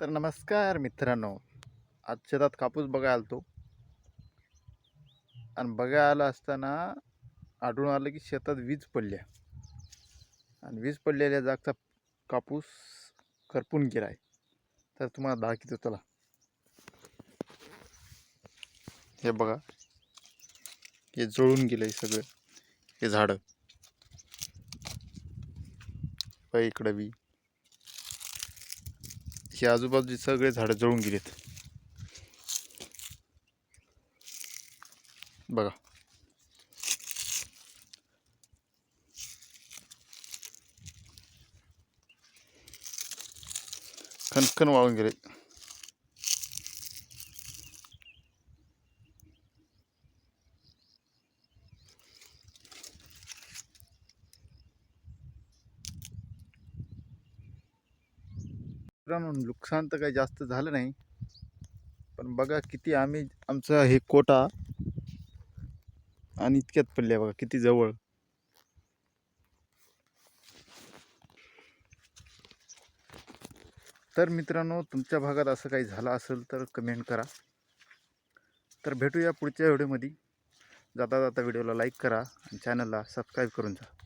तर नमस्कार मित्रांनो. आज शेतात कापूस बघायला आलतो. आणि बघायला आला असताना आढळून आलं की शेतात वीज पडल्या. आणि वीज पडलेल्या जागचा कापूस करपून गेला आहे तर तुम्हाला दाखवतो चला. हे बघा. हे जळून गेलं आहे सगळं. हे झाडं. इकडं बी. हे आजूबाजूचे सगळे झाडं जळून गेलेत. बघा. खनखन वाळून गेले मित्रांनो नुकसान तर काही जास्त झालं नाही. पण बघा किती आम्ही आमचा हे कोटा आणि इतक्यात पडले बघा किती जवळ. तर मित्रांनो तुमच्या भागात असं काही झालं असेल तर कमेंट करा. तर भेटूया पुढच्या व्हिडिओमध्ये जाता जाता व्हिडिओला लाईक करा आणि चॅनलला सबस्क्राईब करून जा.